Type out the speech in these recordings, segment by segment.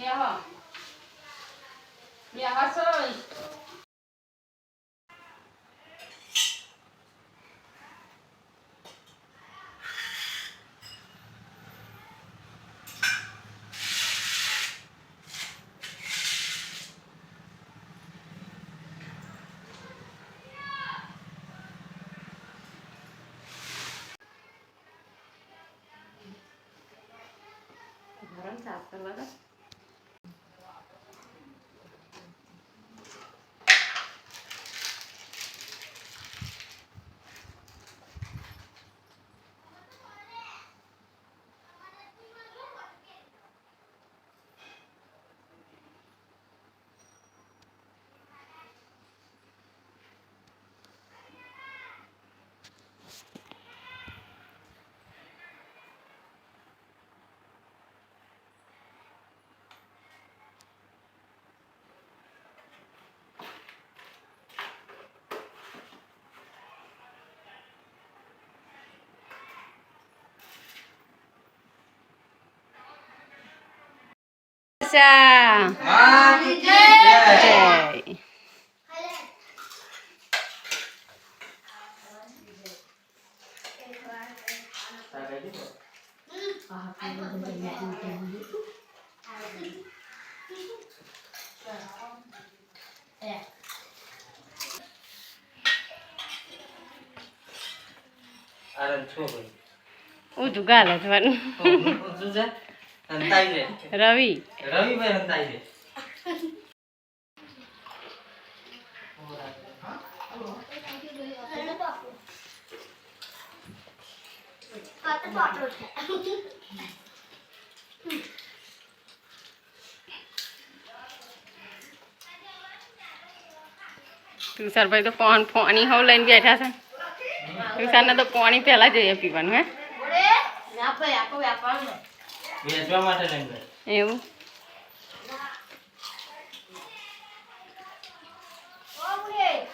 બેહો સોય આશા જય ઊંધું ગાલ હજવાનું રવિ. રવિભાઈ હંતાઈ રે. તુષારભાઈ તો પોણ પોણી હોવ લઈને બેઠા છે. તુષારને તો પોણી પહેલા જોઈએ પીવાનું હે? વેચવા માટે લઈને ગયો. એવું?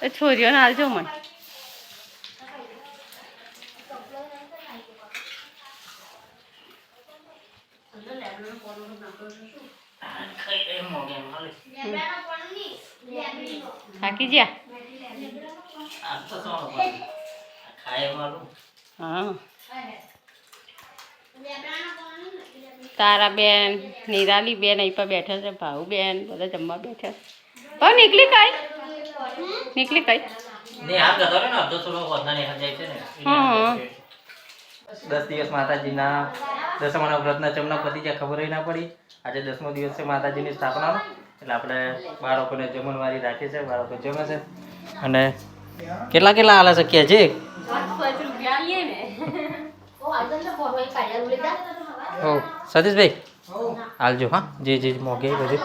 એ છોરીઓને હાલજો મને. થાકી ગયા? હા. તારા બેન નિરાલી બેન અહીં પર બેઠા છે ભાઉ બેન બધા જમવા બેઠા છે. ભાવ નીકળી કઈ? નીકળી કઈ. દસ દિવસ માતાજીના દસમાના વ્રતના ચમના પતિ જ્યાં ખબર ના પડી. આજે દસમો દિવસ છે માતાજીની સ્થાપનાનો એટલે આપણે બાળકોને જમણવારી રાખીએ છીએ બાળકો જમે છે. અને કેટલા કેટલા આલા છે? કે છે ઓ સતીશભાઈ. હાલજો, હા, જે જે મોગે બધું.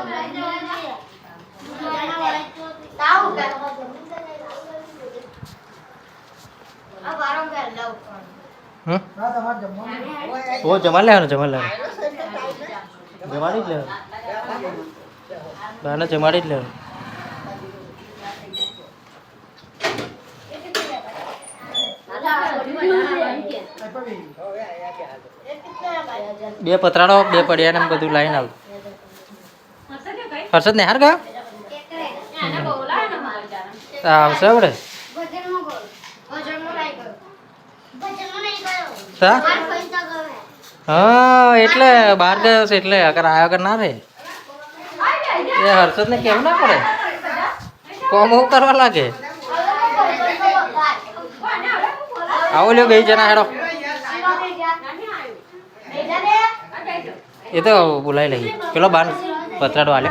ઓ, જમા લેવાનું જમા લેવાનું. જમાડી જ લેવાનું. બાને જમાડી જ લેવાનું. બે પતરાડો બે પડ્યા ને બધું લાઈન આવ. હર્ષદ ને હાર ગયો આવશે આપણે હા, એટલે બહાર ગયો છે, એટલે અગર આવ્યો અગર ના રે. એ હર્ષદ ને કેમ ના પડે? કોમ કરવા લાગે? આવો લ્યો ગઈ જણા હેડો. એ તો બોલાવી લઈએ. પેલો બાર પથરાડો હાલે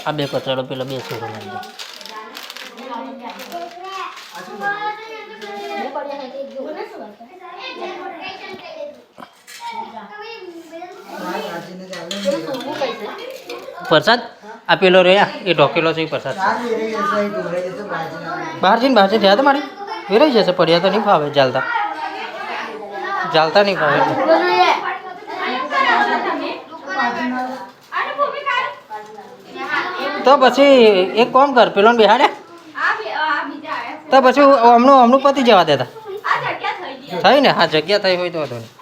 આ બે પથરાડો પેલા બે છોકરો લઈ પ્રસાદ આ પેલો રહ્યા. એ ઢોકેલો છે એ પ્રસાદ. બહાર જઈને બહાર જઈને રહ્યા તો મારી વેરાઈ જશે પડ્યા તો નહીં ફાવે ચાલતા. ચાલતા નહીં ફાવે. તો પછી એક કોમ કર પેલો બેહાડે. તો પછી હમણું હમણું પતી જવા દેતા. થઈ ને? હા જગ્યા થઈ હોય તો વાંધો નહીં.